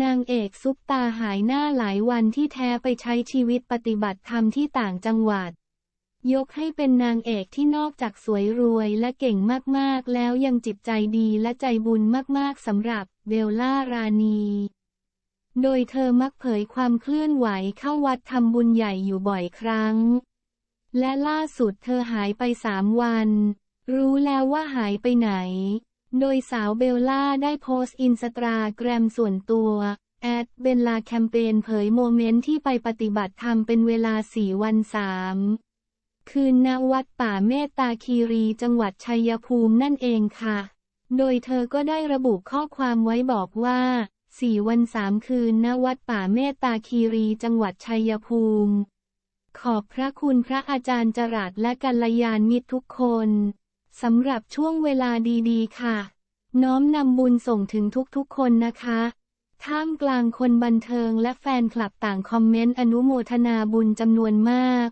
นางเอกซุปตาหายหน้าหลายวันที่แท้ไปใช้ชีวิตปฏิบัติธรรมที่ต่างจังหวัด ยกให้เป็นนางเอกที่นอกจากสวยรวยและเก่งมากๆ แล้วยังจิตใจดีและใจบุญมากๆสำหรับเบลล่ารานี โดยเธอมักเผยความเคลื่อนไหวเข้าวัดทำบุญใหญ่อยู่บ่อยครั้ง และล่าสุดเธอหายไปสามวัน รู้แล้วว่าหายไปไหน โดยสาวเบลล่าได้โพสต์อินสตาแกรมส่วนตัวแอดเบลลาแคมเปญเผยโมเมนต์ที่ไปปฏิบัติธรรมเป็นเวลาสี่วันสามคืนณวัดป่าเมตตาคีรีจังหวัดชัยภูมินั่นเองค่ะ โดยเธอก็ได้ระบุข้อความไว้บอกว่าสี่วันสามคืนณวัดป่าเมตตาคีรีจังหวัดชัยภูมิ ขอบพระคุณพระอาจารย์จรัสและกัลยาณมิตรทุกคน สำหรับช่วงเวลาดีๆ ค่ะ น้อมนำบุญส่งถึงทุกๆ คนนะคะ ท่ามกลางคนบันเทิงและแฟนคลับต่างคอมเมนต์อนุโมทนาบุญจำนวนมาก